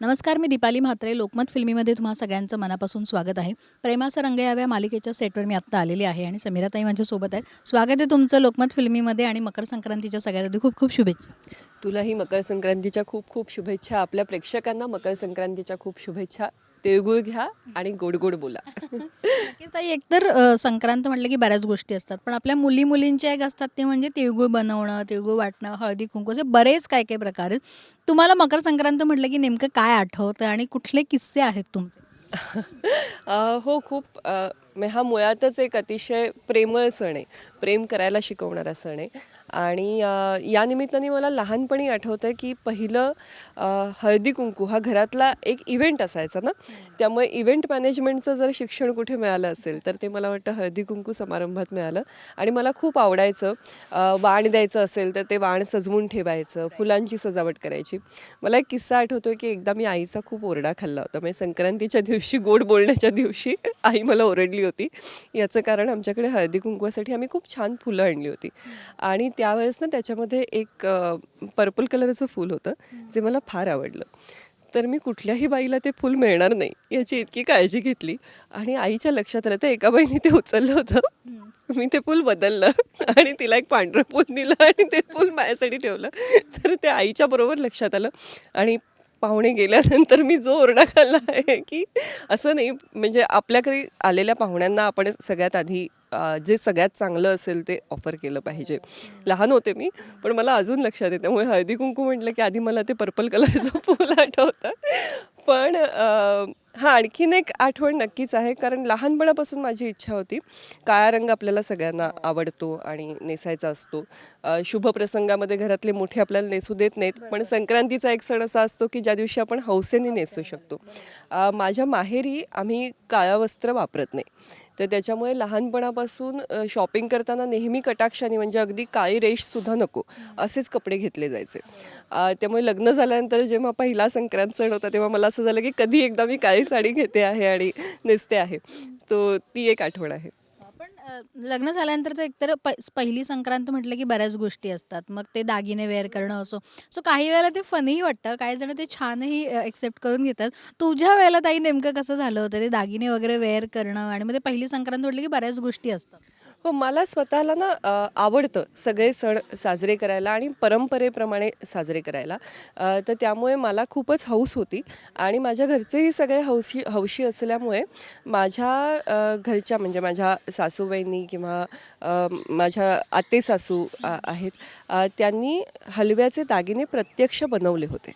नमस्कार मी दीपाली म्हात्रे. लोकमत फिल्मीमध्ये तुम्हा सगळ्यांचं मनापासून स्वागत आहे. प्रेमाचं रंग याव्या मालिकेच्या सेटवर मी आत्ता आलेली आहे आणि समीराताई माझ्यासोबत आहेत. स्वागत आहे तुमचं लोकमत फिल्मीमध्ये आणि मकर संक्रांतीच्या सगळ्यात आधी खूप खूप शुभेच्छा. तुलाही मकर संक्रांतीच्या खूप खूप शुभेच्छा. आपल्या प्रेक्षकांना मकर संक्रांतीच्या खूप शुभेच्छा. तिळगुळ घ्या आणि गोड गोड बोला. नक्कीच ताई एकतर अ, संक्रांत म्हटलं की बऱ्याच गोष्टी असतात पण आपल्या मुली मुलींच्या एक असतात ते म्हणजे तिळगुळ बनवणं तिळगुळ वाटणं हळदी कुंकू असे बरेच काय काय प्रकार आहेत. तुम्हाला मकर संक्रांत म्हटलं की नेमकं काय आठवतं आणि कुठले किस्से आहेत तुमचे? अ, हो खूप अ, म्हणजे हा मुळातच एक अतिशय प्रेमळ सण आहे. प्रेम करायला शिकवणारा सण आहे. आणि या निमित्ताने मला लहानपणी आठवतं की पहिलं हळदी कुंकू हा घरातला एक इव्हेंट असायचा ना? त्यामुळे इव्हेंट मॅनेजमेंटचं जर शिक्षण कुठे मिळालं असेल तर ते मला वाटतं हळदी कुंकू समारंभात मिळालं. आणि मला खूप आवडायचं वाण द्यायचं असेल तर ते वाण सजवून ठेवायचं फुलांची सजावट करायची. मला एक किस्सा आठवतो की एकदा मी आईचा खूप ओरडा खाल्ला होता. म्हणजे संक्रांतीच्या दिवशी गोड बोलण्याच्या दिवशी आई मला ओरडली होती. याचं कारण आमच्याकडे हळदी कुंकवासाठी आम्ही खूप छान फुलं आणली होती. आणि त्यावेळेस ना त्याच्यामध्ये एक पर्पल कलरचं फूल होतं जे मला फार आवडलं. तर मी कुठल्याही बाईला ते फूल मिळणार नाही याची इतकी काळजी घेतली. आणि आईच्या लक्षात तर एका बाईने ते उचललं होतं. मी ते फूल बदललं आणि तिला एक पांढरं फूल दिलं आणि ते फूल माझ्यासाठी ठेवलं. तर ते आईच्या बरोबर लक्षात आलं. आणि पाहुणे गेल्यानंतर मी जो ओरडा खाल्ला आहे की असं नाही म्हणजे आपल्याकडे आलेल्या पाहुण्यांना आपण सगळ्यात आधी जे सगळ्यात चांगलं असेल ते ऑफर केलं पाहिजे. लहान होते मी पण मला अजून लक्षात आहे त्यामुळे हळदी कुंकू म्हटलं की आधी मला ते पर्पल कलरचं फूल आठवतं. पण हां हा आणखीन एक आठवण नक्कीच आहे. कारण लहानपणापासून माझी इच्छा होती. काळा रंग आपल्याला सगळ्यांना आवडतो आणि नेसायचा असतो. शुभ प्रसंगामध्ये घरातले मोठे आपल्याला नेसू देत नाहीत. पण संक्रांतीचा एक सण असा असतो की ज्या दिवशी आपण हौसेने नेसू शकतो. माझ्या माहेरी आम्ही काळं वस्त्र वापरत नाही. तर त्याच्यामुळे लहानपणापासून शॉपिंग करताना नेहमी कटाक्षाने म्हणजे अगदी काळी रेषसुद्धा नको असेच कपडे घेतले जायचे. त्यामुळे लग्न झाल्यानंतर जेव्हा पहिला संक्रांत सण होता तेव्हा मला असं झालं की कधी एकदा मी काळी साडी घेते आहे आणि नेसते आहे. तो ती एक आठवण आहे. अ, लग्न झाल्यानंतरचं एकतर प पहिली संक्रांत म्हटलं की बऱ्याच गोष्टी असतात. मग ते दागिने वेअर करणं असो. सो काही वेळेला ते फनीही वाटतं. काही जण ते छानही एक्सेप्ट करून घेतात. तुझ्या वेळेला ताई नेमकं कसं झालं होतं? ते दागिने वगैरे वेअर करणं आणि मग ते पहिली संक्रांत म्हटलं की बऱ्याच गोष्टी असतात. हो मला स्वतःला ना अ, आवडतं सगळे सण साजरे करायला आणि परंपरेप्रमाणे साजरे करायला. अ, तर त्यामुळे मला खूपच हौस होती आणि माझ्या घरचेही सगळे हौशी हौशी असल्यामुळे माझ्या अ, घरच्या म्हणजे माझ्या सासूबाईंनी किंवा अ, माझ्या आते सासू आ- आहेत अ, त्यांनी हलव्याचे दागिने प्रत्यक्ष बनवले होते.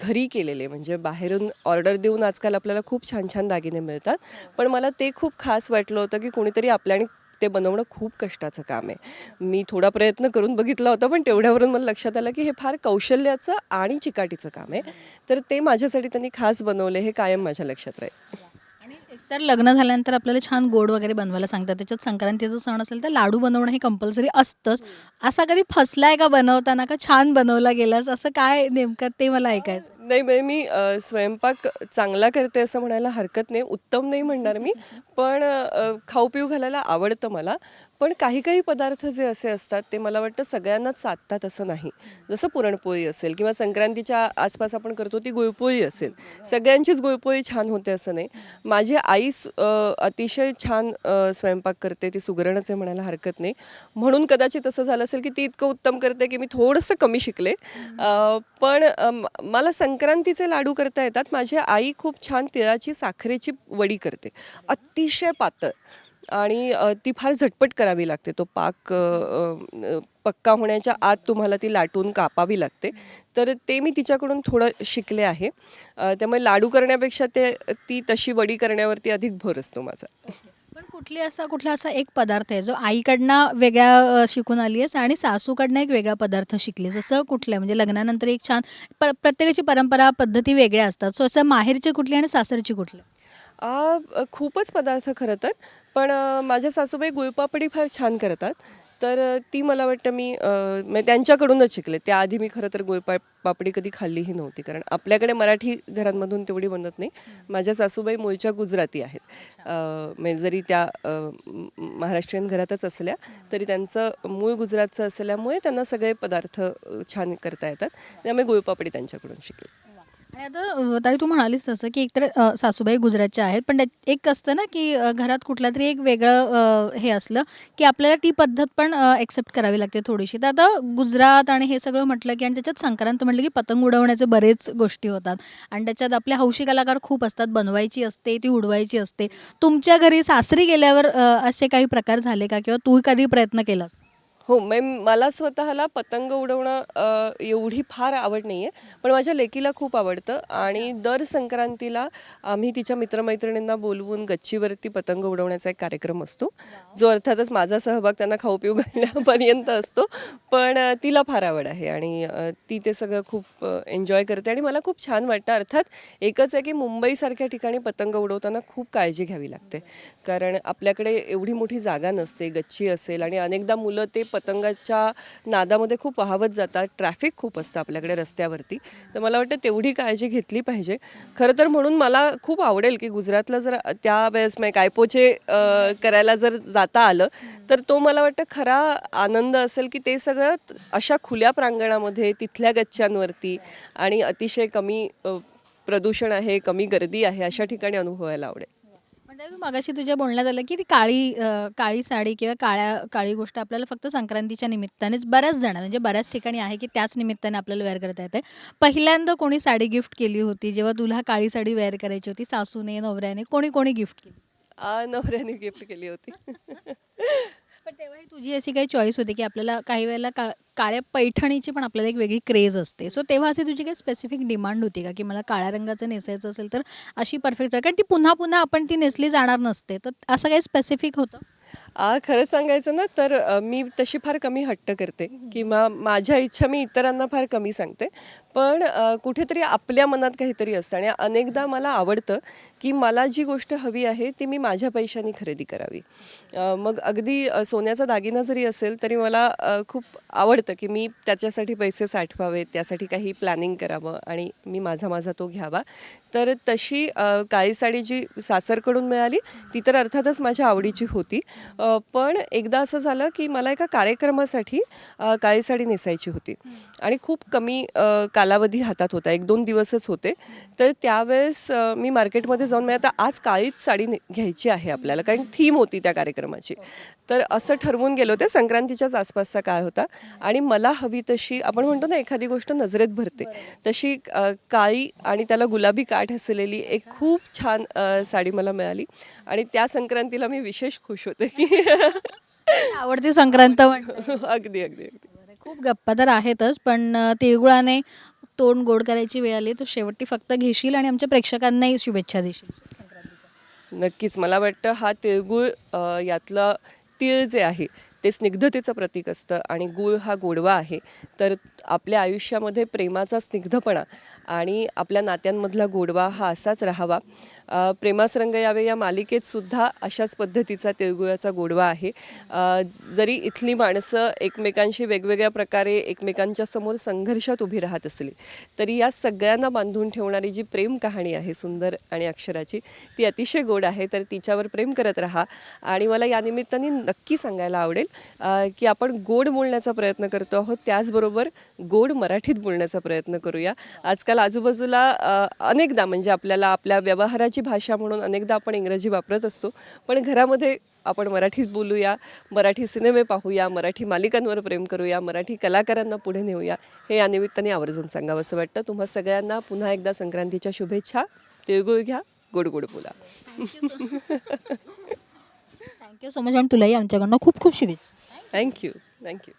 घरी केलेले म्हणजे बाहेरून ऑर्डर देऊन आजकाल आपल्याला खूप छान छान दागिने मिळतात. पण मला ते खूप खास वाटलं होतं की कोणीतरी आपल्याने ते बनवणं खूप कष्टाचं काम आहे. मी थोडा प्रयत्न करून बघितला होता पण तेवढ्यावरून मला लक्षात आलं की हे फार कौशल्याचं आणि चिकाटीचं काम आहे. तर ते माझ्यासाठी त्यांनी खास बनवले हे कायम माझ्या लक्षात राहील. आणि एकतर लग्न झाल्यानंतर आपल्याला छान गोड वगैरे बनवायला सांगतात. त्याच्यात संक्रांतीचा सण असेल तर लाडू बनवणं हे कंपल्सरी असतंच. असा कधी फसलाय का बनवताना का छान बनवला गेलास? असं काय नेमकं ते मला ऐकायचं. नाही म्हणजे मी स्वयंपाक चांगला करते असं म्हणायला हरकत नाही. उत्तम नाही म्हणणार मी. पण खाऊ पिऊ घालायला आवडतं मला. पण काही काही पदार्थ जे असे असतात ते मला वाटतं सगळ्यांनाच साधतात असं नाही. जसं पुरणपोळी असेल किंवा संक्रांतीच्या आसपास आपण करतो ती गुळपोळी असेल. सगळ्यांचीच गुळपोळी छान होते असं नाही. माझी आई अतिशय छान स्वयंपाक करते. ती सुगरणच आहे म्हणायला हरकत नाही. म्हणून कदाचित असं झालं असेल की ती इतकं उत्तम करते की मी थोडंसं कमी शिकले. पण मला संक्रांतीचे लाडू करता येतात. माझी आई खूप छान तिळाची साखरेची वडी करते. अतिशय पातळ. आणि ती फार झटपट करावी लागते. तो पाक पक्का होण्याच्या आत तुम्हाला ती लाटून कापावी लागते. तर ते मी तिच्याकडून थोडं शिकले आहे. त्यामुळे लाडू करण्यापेक्षा ते ती तशी वडी करण्यावरती अधिक भर असतो माझा. पण कुठली असा कुठला असा एक पदार्थ आहे जो आईकडनं वेगळ्या अ, शिकून आली आहेस आणि सासूकडनं एक वेगळा पदार्थ शिकलीस? असं कुठलं? म्हणजे लग्नानंतर एक छान प प्रत्येकाची परंपरा पद्धती वेगळ्या असतात. सो असं माहेरची कुठली आणि सासरची कुठली? खूपच पदार्थ खरं तर. पण माझ्या सासूबाई गुळपापडी फार छान करतात. तर ती मला वाटतं मी म्हणजे त्यांच्याकडूनच शिकले. त्याआधी मी खरं तर गुळपा पापडी कधी खाल्लीही नव्हती. कारण आपल्याकडे मराठी घरांमधून तेवढी बनत नाही. माझ्या सासूबाई मूळच्या गुजराती आहेत. म्हणजे जरी त्या महाराष्ट्रीयन घरातच असल्या तरी त्यांचं मूळ गुजरातचं असल्यामुळे त्यांना सगळे पदार्थ छान करता येतात. त्यामुळे गुळपापडी त्यांच्याकडून शिकले. आणि आता ताई तू म्हणालीस तसं की एकतर अ, सासूबाई गुजरातच्या आहेत पण त्यात एक असतं ना की अ, घरात कुठला तरी एक वेगळं अ, हे असलं की आपल्याला ती पद्धत पण एक्सेप्ट करावी लागते थोडीशी. तर आता गुजरात आणि हे सगळं म्हटलं की आणि त्याच्यात संक्रांत म्हटलं की पतंग उडवण्याचे बरेच गोष्टी होतात. आणि त्याच्यात आपले हौशी कलाकार खूप असतात. बनवायची असते ती उडवायची असते. तुमच्या घरी सासरी गेल्यावर अ, असे काही प्रकार झाले का? किंवा तू कधी प्रयत्न केलास? हो मै मला स्वतःला पतंग उडवणं अ, एवढी फार आवड नाही आहे पण माझ्या लेकीला खूप आवडतं आणि दर संक्रांतीला आम्ही तिच्या मित्रमैत्रिणींना बोलवून गच्चीवरती पतंग उडवण्याचा एक कार्यक्रम असतो. जो अर्थातच माझा सहभाग त्यांना खाऊ पिऊ घालण्यापर्यंत असतो. पण अ, तिला फार आवड आहे आणि अ, ती ते सगळं खूप एन्जॉय करते आणि मला खूप छान वाटतं. अर्थात एकच आहे की मुंबईसारख्या ठिकाणी पतंग उडवताना खूप काळजी घ्यावी लागते. कारण आपल्याकडे एवढी मोठी जागा नसते गच्ची असेल आणि अनेकदा मुलं ते पतंगाच्या नादामध्ये खूप वाहवत जातात. ट्रॅफिक खूप असतं आपल्याकडे रस्त्यावरती. तर मला वाटतं तेवढी काळजी घेतली पाहिजे. खरं तर म्हणून मला खूप आवडेल की गुजरातला जर त्यावेळेस मग कायपोचे करायला जर जाता आलं तर तो मला वाटतं खरा आनंद असेल की ते सगळं अशा खुल्या प्रांगणामध्ये तिथल्या गच्च्यांवरती आणि अतिशय कमी प्रदूषण आहे कमी गर्दी आहे अशा ठिकाणी अनुभवायला आवडेल. म्हणजे तू मगाशी तुझ्या बोलण्यात आलं की ती काळी अ, काळी साडी किंवा काळ्या काळी गोष्ट आपल्याला फक्त संक्रांतीच्या निमित्तानेच बऱ्याच जण म्हणजे बऱ्याच ठिकाणी आहे की त्याच निमित्ताने आपल्याला वेअर करता येते पहिल्यांदा कोणी साडी गिफ्ट केली होती जेव्हा तुला काळी साडी वेअर करायची होती सासूने नवऱ्याने कोणी कोणी गिफ्ट केली? आ, नवऱ्याने गिफ्ट केली होती. पण तेव्हा तुझी अशी काही चॉईस होती की आपल्याला काही वेळेला का काळ्या पैठणीची पण आपल्याला एक वेगळी क्रेज असते. सो तेव्हा अशी तुझी काही स्पेसिफिक डिमांड होती का? की मला काळ्या रंगाचं नेसायचं असेल तर अशी परफेक्ट कारण ती पुन्हा पुन्हा आपण ती नेसली जाणार नसते. तर असं काही स्पेसिफिक होतं? आ खरं सांगायचं ना तर अ, मी तशी फार कमी हट्ट करते. किंवा माझ्या इच्छा मी इतरांना फार कमी सांगते. पण कुठेतरी आपल्या मनात काहीतरी असतं आणि अनेकदा मला आवडतं की मला जी गोष्ट हवी आहे ती मी माझ्या पैशाने खरेदी करावी. मग अगदी सोन्याचा दागिना जरी असेल तरी मला खूप आवडतं की मी त्याच्यासाठी पैसे साठवावेत त्यासाठी काही प्लॅनिंग करावं आणि मी माझा माझा तो घ्यावा. तर तशी काळी साडी जी सासरकडून मिळाली ती तर अर्थातच माझ्या आवडीची होती. पण एकदा असं झालं की मला एका कार्यक्रमासाठी काळी साडी नेसायची होती. आणि खूप कमी अ, कालावधी हातात होता. एक दोन दिवसच होते. तर त्यावेळेस मी मार्केटमध्ये जाऊन मी आता आज काळीच साडी घ्यायची आहे आपल्याला कारण थीम होती त्या कार्यक्रमाची. तर असं ठरवून गेलो ते संक्रांतीच्याच आसपासचा काळ होता. आणि मला हवी तशी आपण म्हणतो ना एखादी गोष्ट नजरेत भरते. तशी काळी आणि त्याला गुलाबी काठ असलेली एक खूप छान साडी मला मिळाली. आणि त्या संक्रांतीला मी विशेष खुश होते की आवडती संक्रांत अगदी अगदी अगदी. खूप गप्पा तर आहेतच पण तिळगुळाने तोंड गोड करायची वेळ आली तो शेवटी फक्त घेशील आणि आमच्या प्रेक्षकांनाही शुभेच्छा देशील. नक्कीच. मला वाटतं हा तिळगुळ यातलं तीळ जे आहे ते स्निग्धतेचं प्रतीक असतं आणि गुळ हा गोडवा आहे. तर आपल्या आयुष्यामध्ये प्रेमाचा स्निग्धपणा आणि आपल्या नात्यांमधला गोडवा हा असाच राहावा. प्रेमास रंग यावे या मालिकेत सुद्धा अशाच पद्धतीचा तिळगुळाचा गोडवा आहे. जरी इथली माणसं एकमेकांशी वेगवेगळ्या प्रकारे एकमेकांच्या समोर संघर्षात उभी राहत असली तरी या सगळ्यांना बांधून ठेवणारी जी प्रेम कहाणी आहे सुंदर आणि अक्षराची ती अतिशय गोड आहे. तर तिच्यावर प्रेम करत राहा आणि मला या निमित्ताने नक्की सांगायला आवडेल की आपण गोड बोलण्याचा प्रयत्न करतो आहोत. त्याचबरोबर गोड मराठीत बोलण्याचा प्रयत्न करूया. आजकाल आजूबाजूला अनेकदा म्हणजे आपल्याला आपल्या व्यवहाराची भाषा म्हणून अनेकदा आपण इंग्रजी वापरत असतो. पण घरामध्ये आपण मराठीत बोलूया मराठी सिनेमे पाहूया मराठी मालिकांवर प्रेम करूया मराठी कलाकारांना पुढे नेऊया हे या निमित्ताने आवर्जून सांगावं असं वाटतं. तुम्हा सगळ्यांना पुन्हा एकदा संक्रांतीच्या शुभेच्छा. तिळगुळ घ्या गोड गोड बोला. थँक्यू सो मच आणि तुलाही आमच्याकडनं खूप खूप शुभेच्छा. Thank you thank you